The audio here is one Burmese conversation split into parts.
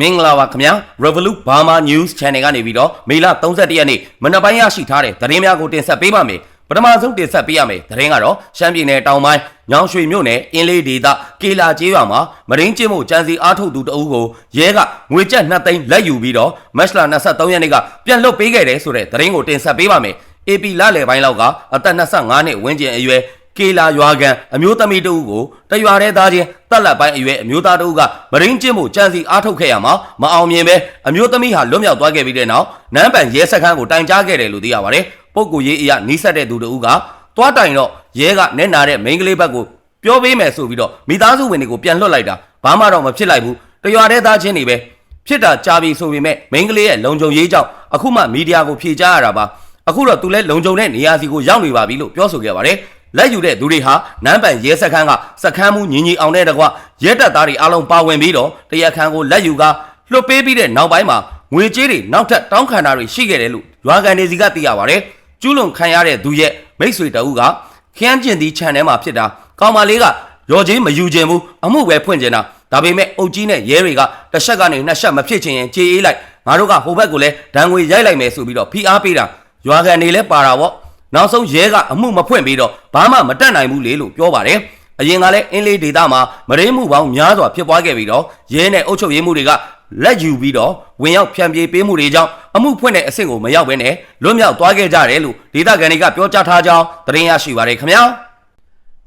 မင်္ဂလာပါခင်ဗျာ Revolut Burma News Channel ကနေပြီးတော့မေလ31ရက်နေ့မနက်ပိုင်းရရှိထားတဲ့သတင်းများကိုတင်ဆက်ပေးပါမယ်ပထမဆုံးတင်ဆက်ပေးရမယ်သတင်းကတော့ရှမ်းပြည်နယ်တောင်ပိုင်းညောင်ရွှေမြို့နယ်အင်းလေးဒေသကေလာကျေးရွာမှာမရင်းကျင်းမှုကြံစီအားထုတ်သူတအူးကိုရဲကငွေကျပ်2သိန်းလက်ယူပြီးတော့မက်လ23ရက်နေ့ကပြန်လွတ်ပေးခဲ့တယ်ဆိုတဲ့သတင်းကိုတင်ဆက်ပေးပါမယ် AP လလယ်ပိုင်းလောက်ကအသက်25နှစ်ဝန်းကျင်အရွယ် ကေလာရွာကန်အမျိုးသမီးတဦးကိုတရွာတဲ့သားချင်းတက်လက်ပိုင်းအရွယ်အမျိုးသားတဦးကမရင်းကျင်းမှုကြံစီအားထုတ်ခဲ့ရမှာမအောင်မြင်ပဲအမျိုးသမီးဟာလွတ်မြောက်သွားခဲ့ပြီးတဲ့နောက်နန်းပန်ရဲစခန်းကိုတိုင်ကြားခဲ့တယ်လို့သိရပါတယ်။ပုတ်ကူရေးအရာနီးစပ်တဲ့သူတဦးကသွားတိုင်တော့ရဲကနဲ့နာတဲ့မိန်းကလေးဘက်ကိုပြောပေးမယ်ဆိုပြီးတော့မိသားစုဝင်တွေကိုပြန်လွှတ်လိုက်တာဘာမှတော့မဖြစ်လိုက်ဘူးတရွာတဲ့သားချင်းတွေပဲဖြစ်တာကြာပြီဆိုပေမဲ့မိန်းကလေးရဲ့လုံခြုံရေးကြောင့်အခုမှမီဒီယာကိုဖြေကြားရတာပါအခုတော့သူလဲလုံခြုံတဲ့နေရာစီကိုရောက်နေပါပြီလို့ပြောဆိုခဲ့ပါတယ် လက်ယူတဲ့သူတွေဟာနန်းပန်ရဲစခန်းကစခန်းမှုညီညီအောင်တဲ့တကွရဲတပ်သားတွေအားလုံးပါဝင်ပြီးတော့တရားခံကိုလက်ယူကလွှတ်ပေးပြီးတဲ့နောက်ပိုင်းမှာငွေကြေးတွေနောက်ထပ်တောင်းခံတာတွေရှိခဲ့တယ်လို့ရွာကန်တွေစီကသိရပါတယ်ကျူးလွန်ခံရတဲ့သူရဲ့မိတ်ဆွေတအုပ်ကခန်းကျင်သီး channel မှာဖြစ်တာကောင်မလေးကရော်ချင်းမယူခြင်းဘူးအမှုပဲဖွင့်ကျင်တာဒါပေမဲ့အုတ်ကြီးနဲ့ရဲတွေကတစ်ချက်ကနေနှစ်ချက်မဖြစ်ချင်ရင်ကြေးအေးလိုက်ငါတို့ကဟိုဘက်ကိုလည်းဒဏ်ငွေရိုက်လိုက်မယ်ဆိုပြီးတော့ဖိအားပေးတာရွာကန်တွေလည်းပါတာပေါ့ နောက်ဆုံးရဲကအမှုမဖွင့်ပြီးတော့ဘာမှမတက်နိုင်ဘူးလေလို့ပြောပါတယ်အရင်ကလည်းအင်းလေးဒေတာမှာမရင်းမှုပေါင်းများစွာဖြစ်ပွားခဲ့ပြီးတော့ရဲနဲ့အုပ်ချုပ်ရေးမှုတွေကလက်ယူပြီးတော့ဝင်ရောက်ဖြန့်ပြေးပေးမှုတွေကြောင့်အမှုဖွင့်တဲ့အဆင့်ကိုမရောက်ဘဲနဲ့လွတ်မြောက်သွားခဲ့ကြတယ်လို့ဒေတာကန်တွေကပြောကြားထားကြောင်းသတင်းရရှိပါတယ်ခင်ဗျာ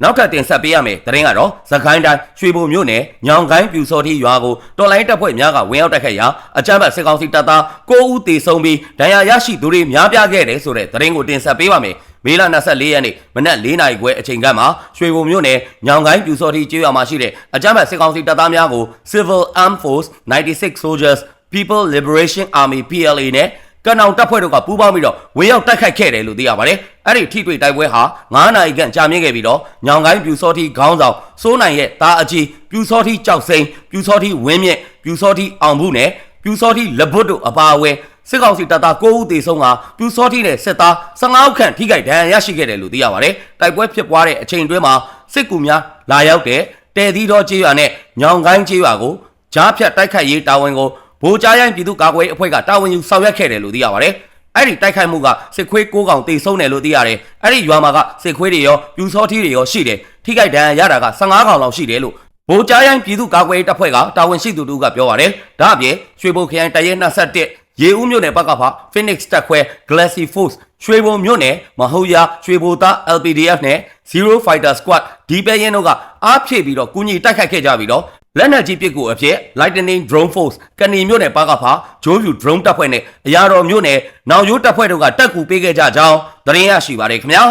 နောက်ထပ်တင်ဆက်ပေးရမယ်တရင်ကတော့သခိုင်းတိုင်းရွှေဘုံမြို့နယ်ညောင်ကိုင်းပြူစောတိရွာကိုတော်လိုင်းတပ်ဖွဲ့များကဝင်ရောက်တိုက်ခိုက်ရာအကြမ်းဖက်စစ်ကောင်စီတပ်သား9ဦးသေဆုံးပြီးဒဏ်ရာရရှိသူတွေများပြားခဲ့တယ်ဆိုတဲ့တရင်ကိုတင်ဆက်ပေးပါမယ်မေလ24ရက်နေ့မနက်4နာရီခွဲအချိန်ကမှရွှေဘုံမြို့နယ်ညောင်ကိုင်းပြူစောတိကျေးရွာမှာရှိတဲ့အကြမ်းဖက်စစ်ကောင်စီတပ်သားများကို Civil Armed Force 96 Soldiers People Liberation Army PLA နဲ့ ကနောင်တပ်ဖွဲ့တို့ကပူးပေါင်းပြီးတော့ဝင်ရောက်တိုက်ခိုက်ခဲ့တယ်လို့သိရပါတယ်။အဲ့ဒီထိတွေ့တိုက်ပွဲဟာ9နာရီခန့်ကြာမြင့်ခဲ့ပြီးတော့ညောင်ကိုင်းပြူစောတိခေါင်းဆောင်စိုးနိုင်ရဲ့တာအကြီးပြူစောတိကြောက်စိန်ပြူစောတိဝင်းမြင့်ပြူစောတိအောင်ဘူးနဲ့ပြူစောတိလက်ဘွတ်တို့အပါအဝင်စစ်ကောင်စီတပ်သား9ဦးသေဆုံးကပြူစောတိနဲ့စစ်သား15ဦးခန့်ထိခိုက်ဒဏ်ရာရရှိခဲ့တယ်လို့သိရပါတယ်။တိုက်ပွဲဖြစ်ပွားတဲ့အချိန်တွင်းမှာစစ်ကူများလာရောက်တဲ့တဲသီတော်ကျေးရွာနဲ့ညောင်ကိုင်းကျေးရွာကိုကြားဖြတ်တိုက်ခိုက်ရေးတာဝန်ကို ဗိုလ်ကြားရိုင်းပြည်သူ့ကာကွယ်ရေးအဖွဲ့ကတာဝန်ယူဆောင်ရွက်ခဲ့တယ်လို့သိရပါတယ်။အဲ့ဒီတိုက်ခိုက်မှုကစစ်ခွေး၉កောင်တေဆုံးတယ်လို့သိရတယ်။အဲ့ဒီရွာမှာကစစ်ခွေးတွေရောပြူစောထီးတွေရောရှိတယ်။ထိခိုက်ဒဏ်ရာရတာက15កောင်လောက်ရှိတယ်လို့ဗိုလ်ကြားရိုင်းပြည်သူ့ကာကွယ်ရေးတပ်ဖွဲ့ကတာဝန်ရှိသူတို့ကပြောပါတယ်။ဒါအပြင်ရွှေဘုံခရိုင်တရဲ21ရေဦးမြို့နယ်ဘက်ကဖ Phoenix တက်ခွဲ Glassy Force ရွှေဘုံမြို့နယ်မဟုတ်ရရွှေဘိုသား LPDF နဲ့ Zero Fighter Squad ဒီပဲရင်တို့ကအားဖြည့်ပြီးတော့ကုညီတိုက်ခိုက်ခဲ့ကြပြီးတော့လက်နက်ကြီးပစ်ကူအဖြစ် Lightning Drone Force ကဏီမြို့နယ်ဘက်ကဖဂျိုးဖြူ drone တပ်ဖွဲ့နဲ့အရာတော်မြို့နယ်နောင်ရိုးတပ်ဖွဲ့တို့ကတက်ကူပေးခဲ့ကြကြောင်းသတင်းရရှိပါတယ်ခင်ဗျာ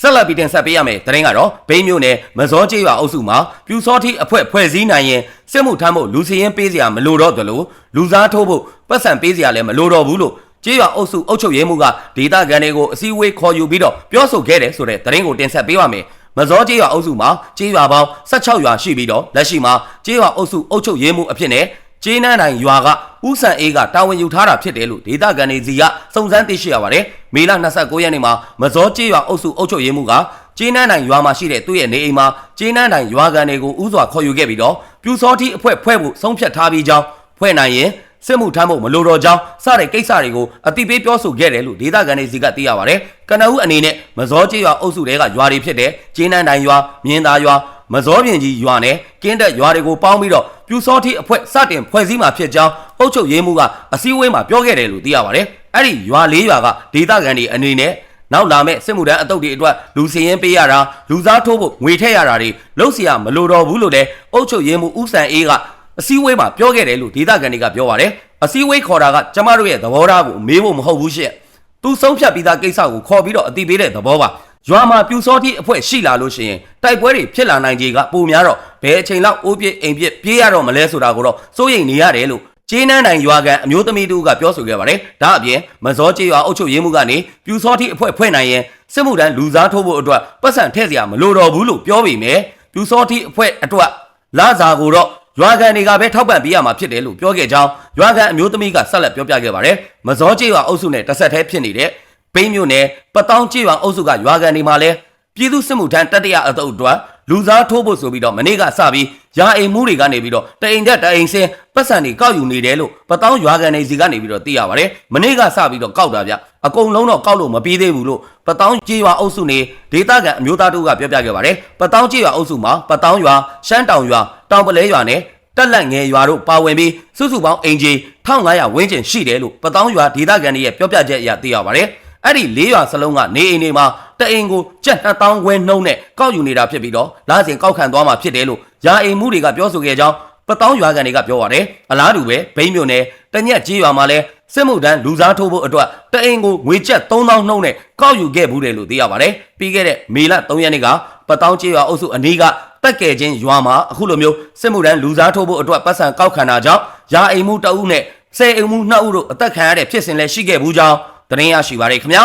ဆက်လက်ပြီးတင်ဆက်ပေးရမယ်တရင်ကတော့ဘိန်းမျိုးနဲ့မစောကျေးရွာအုပ်စုမှာပြူစောတိအဖွဲ့ဖွဲ့စည်းနိုင်ရင်စစ်မှုထမ်းဖို့လူစီရင်ပေးစရာမလိုတော့သလိုလူစားထိုးဖို့ပတ်စံပေးစရာလည်းမလိုတော့ဘူးလို့ ကျေးရွာအုပ်စုအုပ်ချုပ်ရေးမှုကဒေသခံတွေကိုအစည်းအဝေးခေါ်ယူပြီးတော့ပြောဆိုခဲ့တယ်ဆိုတဲ့တရင်ကိုတင်ဆက်ပေးပါမယ်မစောကျေးရွာအုပ်စုမှာကျေးရွာပေါင်း16ရွာရှိပြီးတော့လက်ရှိမှာကျေးရွာအုပ်စုအုပ်ချုပ်ရေးမှုအဖြစ်နဲ့ကျေးနန်းတိုင်းရွာကဥဆန်အေးကတာဝန်ယူထားတာဖြစ်တယ်လို့ဒေသခံတွေစီကစုံစမ်းသိရှိရပါတယ်။မေလ29ရက်နေ့မှာမစောကျေးရွာအုပ်စုအုပ်ချုပ်ရေးမှုကကျေးနန်းတိုင်းရွာမှာရှိတဲ့သူ့ရဲ့နေအိမ်မှာကျေးနန်းတိုင်းရွာကန်တွေကိုဥစွာခေါ်ယူခဲ့ပြီးတော့ပြူစောတိအဖွဲ့ဖွဲ့ဖို့ဆုံးဖြတ်ထားပြီးကြောင်းဖွဲ့နိုင်ရင် စစ်မှုထမ်းဖို့မလိုတော့ကြောင်းစတဲ့ကိစ္စတွေကိုအတိပေးပြောဆိုခဲ့တယ်လို့ဒေသခံတွေစီကသိရပါဗျ။ကနဦးအနေနဲ့မဇောကျေးရွာအုပ်စုတွေကရွာတွေဖြစ်တဲ့ကျင်းနန်းတိုင်ရွာမြင်းသားရွာမဇောပြင်ကြီးရွာနဲ့ကင်းတက်ရွာတွေကိုပေါင်းပြီးတော့ပြူစောတိအဖွဲ့စတင်ဖွဲ့စည်းမှာဖြစ်ကြောင်းအုပ်ချုပ်ရေးမှူးကအစည်းအဝေးမှာပြောခဲ့တယ်လို့သိရပါဗျ။အဲ့ဒီရွာလေးရွာကဒေသခံတွေအနေနဲ့နောက်လာမဲ့စစ်မှုထမ်းအတုပ်တွေအတွက်လူစည်ရင်ပေးရတာလူစားထိုးဖို့ငွေထည့်ရတာတွေလုံးစရာမလိုတော့ဘူးလို့လည်းအုပ်ချုပ်ရေးမှူးဦးစံအေးက အစည်းအဝေးမှာပြောခဲ့တယ်လို့ဒေသခံတွေကပြောပါတယ်။အစည်းအဝေးခေါ်တာကကျမတို့ရဲ့သဘောထားကိုမေးဖို့မဟုတ်ဘူးရှင့်။သူဆုံးဖြတ်ပြီးသားကိစ္စကိုခေါ်ပြီးတော့အတိပေးတဲ့သဘောပါ။ရွာမှာပြူစောတိအဖွဲ့ရှိလာလို့ရှိရင်တိုက်ပွဲတွေဖြစ်လာနိုင်ခြေကပိုများတော့ဘယ်အချိန်လောက်အိုးပြစ်အိမ်ပြစ်ပြေးရတော့မလဲဆိုတာကိုတော့စိုးရိမ်နေရတယ်လို့ကျေးနန်းနိုင်ရွာကန်အမျိုးသမီးတို့ကပြောဆိုခဲ့ပါတယ်။ဒါအပြင်မစောကျေးရွာအုပ်ချုပ်ရေးမှုကနေပြူစောတိအဖွဲ့ဖွဲ့နိုင်ရင်စစ်မှုထမ်းလူစားထိုးဖို့အတွက်ပတ်စံထည့်စရာမလိုတော့ဘူးလို့ပြောပေမဲ့ပြူစောတိအဖွဲ့အတွက်လာစာကိုတော့ ရွာကန်တွေကပဲထောက်ပံ့ပေးရမှာဖြစ်တယ်လို့ပြောခဲ့ကြောင်းရွာကန်အမျိုးသမီးကဆက်လက်ပြောပြခဲ့ပါတယ်။မစောကျေးရွာအုပ်စုနဲ့တစ်ဆက်တည်းဖြစ်နေတဲ့ဘိန်းမြို့နယ်ပတောင်းကျေးရွာအုပ်စုကရွာကန်တွေမှာလည်းပြည်သူစစ်မှုထမ်းတတရအတုပ်အတွက်လူစားထိုးဖို့ဆိုပြီးတော့မနေ့ကစပြီးရာအိမ်မှုတွေကနေပြီးတော့တအိမ်တက်တအိမ်စင်းပတ်စံတွေကောက်ယူနေတယ်လို့ပတောင်းရွာကန်နေစီကနေပြီးတော့သိရပါတယ်မနေ့ကစပြီးတော့ကောက်တာဗျအကုန်လုံးတော့ကောက်လို့မပြီးသေးဘူးလို့ပတောင်းကြေးရွာအုပ်စုနေဒေသခံအမျိုးသားတို့ကပြောပြခဲ့ပါတယ်ပတောင်းကြေးရွာအုပ်စုမှာပတောင်းရွာရှမ်းတောင်ရွာ တောင်ပလဲရွာနဲ့တက်လက်ငယ်ရွာတို့ပါဝင်ပြီးစုစုပေါင်းအင်ဂျီ1500ဝန်းကျင်ရှိတယ်လို့ပတောင်းရွာဒေသခံတွေရဲ့ပြောပြချက်အရသိရပါတယ်အဲ့ဒီလေးရွာစလုံးကနေအိမ်တွေမှာတအိမ်ကိုကျပ်2000ဝန်းနှုံးနဲ့ကောက်ယူနေတာဖြစ်ပြီးတော့လာစဉ်ကောက်ခံသွားမှာဖြစ်တယ်လို့ရာအိမ်မှုတွေကပြောဆိုခဲ့ကြောင်းပတောင်းရွာကန်တွေကပြောပါတယ်အလားတူပဲဘိန်းမြို့နယ်တညက်ကြီးရွာမှာလည်းစစ်မှုထမ်းလူစားထိုးဖို့အတွက်တအိမ်ကိုငွေကျပ်3000နှုံးနဲ့ကောက်ယူခဲ့ဘူးတယ်လို့သိရပါတယ်ပြီးခဲ့တဲ့မေလ3ရက်နေ့ကပတောင်းကြီးရွာအုပ်စုအနီးက တက်ကဲချင်းရွာမှာအခုလိုမျိုးစစ်မှုထမ်းလူစားထိုးဖို့အတွက်ပတ်စံကောက်ခံတာကြောင့်ရာအိမ်မှုတအုပ်နဲ့ဆယ်အိမ်မှုနှစ်ဦးတို့အသက်ခံရတဲ့ဖြစ်စဉ်လည်းရှိခဲ့ဘူးကြောင်းသတင်းရရှိပါတယ်ခင်ဗျာ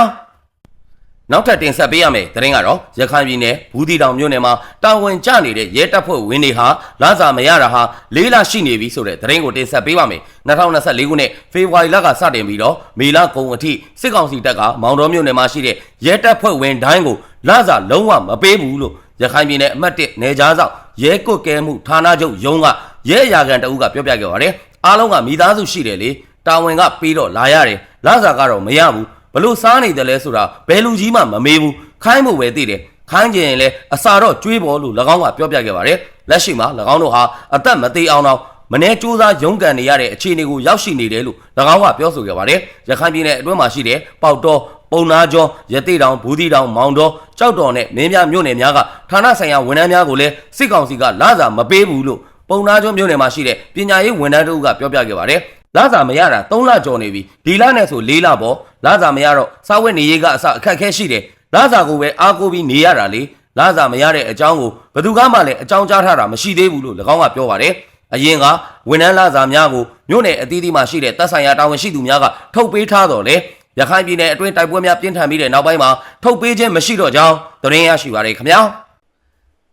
နောက်ထပ်တင်ဆက်ပေးရမယ်သတင်းကတော့ရခိုင်ပြည်နယ်ဘူးတီတောင်မြို့နယ်မှာတာဝန်ကျနေတဲ့ရဲတပ်ဖွဲ့ဝင်တွေဟာလာစာမရတာဟာလေးလရှိနေပြီဆိုတဲ့သတင်းကိုတင်ဆက်ပေးပါမယ်2024ခုနှစ်ဖေဖော်ဝါရီလကစတင်ပြီးတော့မေလကုန်အထိစစ်ကောင်စီတပ်ကမောင်တော်မြို့နယ်မှာရှိတဲ့ရဲတပ်ဖွဲ့ဝင်တိုင်းကိုလာစာလုံးဝမပေးဘူးလို့ ရခိုင်ပြည်နယ်အမှတ်1နယ်ကြားဆောင်ရဲကွတ်ကဲမှုဌာနချုပ်ရုံးကရဲအရာခံတအုပ်ကပြောပြခဲ့ပါတယ်အားလုံးကမိသားစုရှိတယ်လေတာဝန်ကပြီးတော့လာရတယ်လာစာကတော့မရဘူးဘလို့စားနေတယ်လဲဆိုတာဘယ်လူကြီးမှမမေးဘူးခိုင်းဖို့ပဲသိတယ်ခိုင်းကြရင်လဲအစာတော့ကျွေးပေါ်လို့၎င်းကပြောပြခဲ့ပါတယ်လက်ရှိမှာ၎င်းတို့ဟာအသက်မသေးအောင်တော့မနေ့စူးစမ်းရုန်းကန်နေရတဲ့အခြေအနေကိုရောက်ရှိနေတယ်လို့၎င်းကပြောဆိုခဲ့ပါတယ်ရခိုင်ပြည်နယ်အတွင်းမှာရှိတဲ့ပေါက်တော် ပုံနာကျော်ရတိတောင်ဘူးတီတောင်မောင်တော်ကြောက်တော်နဲ့မင်းများမြို့နယ်များကဌာနဆိုင်ရာဝန်ထမ်းများကိုလည်းစစ်ကောင်စီကလာစာမပေးဘူးလို့ပုံနာကျော်မြို့နယ်မှာရှိတဲ့ပညာရေးဝန်ထမ်းတို့ကပြောပြခဲ့ပါတယ်လာစာမရတာ3လကျော်နေပြီဒီလနဲ့ဆို4လပေါ့လာစာမရတော့စာဝတ်နေရေးကအစအခက်အခဲရှိတယ်လာစာကိုပဲအားကိုးပြီးနေရတာလေလာစာမရတဲ့အကြောင်းကိုဘယ်သူကမှလည်းအကြောင်းကြားထားတာမရှိသေးဘူးလို့၎င်းကပြောပါတယ်အရင်ကဝန်ထမ်းလာစာများကိုမြို့နယ်အသီးသီးမှာရှိတဲ့တပ်ဆိုင်ရာတာဝန်ရှိသူများကထုတ်ပေးထားတော့လေ ရခိုင်ပြည်နယ်အတွင်းတိုက်ပွဲများပြင်းထန်ပြီးတဲ့နောက်ပိုင်းမှာထုတ်ပေးခြင်းမရှိတော့ကြောင်းသတင်းရရှိပါရခင်ဗျာ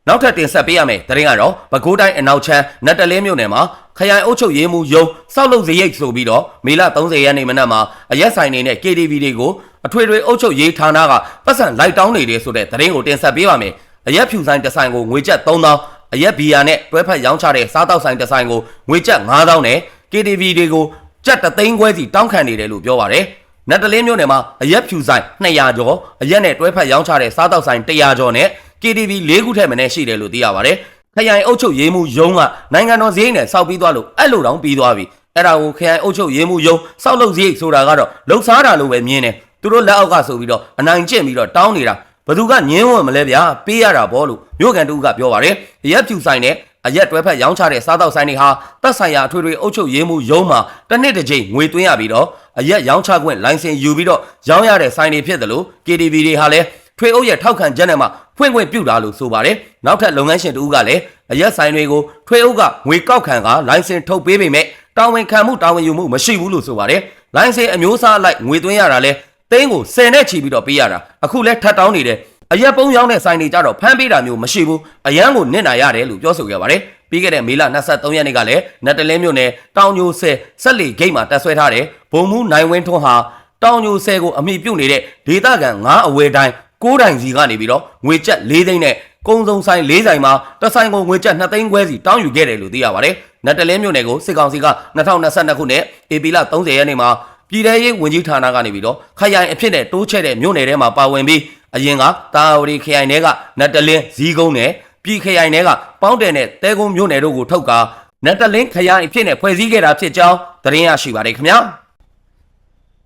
နောက်ထပ်တင်ဆက်ပေးရမယ်တရင်ကတော့ပဲခူးတိုင်းအနောက်ချမ်းနတ်တလင်းမြို့နယ်မှာခရိုင်အုပ်ချုပ်ရေးမှူးယုံစောက်လုပ်စရိတ်ဆိုပြီးတော့မေလ30ရက်နေ့မနက်မှာအရက်ဆိုင်နေနဲ့ KTV တွေကိုအထွေထွေအုပ်ချုပ်ရေးဌာနကပတ်စံလိုက်တောင်းနေတယ်ဆိုတဲ့တရင်ကိုတင်ဆက်ပေးပါမယ်အရက်ဖြူဆိုင်တစ်ဆိုင်ကိုငွေကျပ်3000အရက်ဘီယာနဲ့တွဲဖက်ရောင်းချတဲ့စားတောက်ဆိုင်တစ်ဆိုင်ကိုငွေကျပ်9000နဲ့ KTV တွေကိုကျပ်တသိန်းခွဲစီတောင်းခံနေတယ်လို့ပြောပါတယ် နတ်တလင်းမြို့နယ်မှာအရက်ဖြူဆိုင်200ကျော်အရက်နဲ့တွဲဖက်ရောင်းချတဲ့စားတောက်ဆိုင်100ကျော်နဲ့ KTV ၄ခုထက်မနည်းရှိတယ်လို့သိရပါတယ်။ခရိုင်အုပ်ချုပ်ရေးမှူးယုံကနိုင်ငံတော်စည်းနဲ့စောက်ပြီးသွားလို့အဲ့လိုတောင်ပြီးသွားပြီ။အဲ့ဒါကိုခရိုင်အုပ်ချုပ်ရေးမှူးယုံစောက်လုပ်စည်းဆိုတာကတော့လှုပ်ရှားတာလို့ပဲမြင်တယ်။သူတို့လက်အောက်ကဆိုပြီးတော့အနိုင်ကျင့်ပြီးတော့တောင်းနေတာဘသူကညင်းဝင်မလဲဗျာပေးရတာပေါ့လို့မြို့ကန်တူကပြောပါတယ်။ရက်ဖြူဆိုင်နဲ့ အရက်တွဲဖက်ရောင်းချတဲ့စားတောက်ဆိုင်တွေဟာတပ်ဆိုင်ရာအထွေထွေအုပ်ချုပ်ရေးမှူးယုံမှာတစ်နှစ်တစ်ကြိမ်ငွေသွင်းရပြီးတော့အရက်ရောင်းချခွင့်လိုင်စင်ယူပြီးတော့ရောင်းရတဲ့ဆိုင်တွေဖြစ်တယ်လို့ KTV တွေဟာလည်းထွေအုပ်ရဲ့ထောက်ခံချက်နဲ့မှဖွင့်ခွင့်ပြုတာလို့ဆိုပါတယ်။နောက်ထပ်လုပ်ငန်းရှင်တူကလည်းအရက်ဆိုင်တွေကိုထွေအုပ်ကငွေကောက်ခံကလိုင်စင်ထုတ်ပေးပေမဲ့တာဝန်ခံမှုတာဝန်ယူမှုမရှိဘူးလို့ဆိုပါတယ်။လိုင်စင်အမျိုးအစားအလိုက်ငွေသွင်းရတာလဲတင်းကို10နဲ့ချီပြီးတော့ပေးရတာအခုလဲထပ်တောင်းနေတယ် အရက်ပုံးရောင်းတဲ့ဆိုင်တွေကြတော့ဖမ်းပေးတာမျိုးမရှိဘူးအရန်ကိုနစ်နာရတယ်လို့ပြောဆိုခဲ့ပါတယ်ပြီးခဲ့တဲ့မေလ23ရက်နေ့ကလည်းနတ်တလင်းမြို့နယ်တောင်ညိုဆယ်ဆက်လီဂိတ်မှာတက်ဆွဲထားတဲ့ဘုံမူနိုင်ဝင်းထွန်းဟာတောင်ညိုဆယ်ကိုအမိပြုတ်နေတဲ့ဒေသခံ9အဝယ်တိုင်း6တိုင်စီကနေပြီးတော့ငွေကျပ်4သိန်းနဲ့ကုန်းစုံဆိုင်၄ဆိုင်မှာတစ်ဆိုင်ကိုငွေကျပ်2သိန်းခွဲစီတောင်းယူခဲ့တယ်လို့သိရပါတယ်နတ်တလင်းမြို့နယ်ကိုစစ်ကောင်စီက2022ခုနှစ်ဧပြီလ30ရက်နေ့မှာပြည်ထရေးဝန်ကြီးဌာနကနေပြီးတော့ခရိုင်အဖြစ်နဲ့တိုးချဲ့တဲ့မြို့နယ်ထဲမှာပါဝင်ပြီး အရင်ကတာဝရီခရိုင်ထဲကနတ်တလင်းဇီးကုန်းနဲ့ပြည်ခရိုင်ထဲကပေါင်းတယ်နဲ့တဲကုန်းမြို့နယ်တို့ကိုထုတ်ကာနတ်တလင်းခရိုင်အဖြစ်နဲ့ဖွဲ့စည်းခဲ့တာဖြစ်ကြောင်းသတင်းရရှိပါတယ်ခင်ဗျာ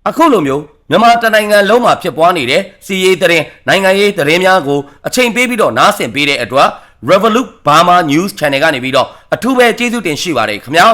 အခုလိုမျိုးမြန်မာတနိုင်ငံလုံးမှာဖြစ်ပွားနေတဲ့စီးရေးသတင်းနိုင်ငံရေးသတင်းများကိုအချိန်ပေးပြီးတော့နားဆင်ပေးတဲ့အတွက် Revolut Burma News Channel ကနေပြီးတော့အထူးပဲကျေးဇူးတင်ရှိပါတယ်ခင်ဗျာ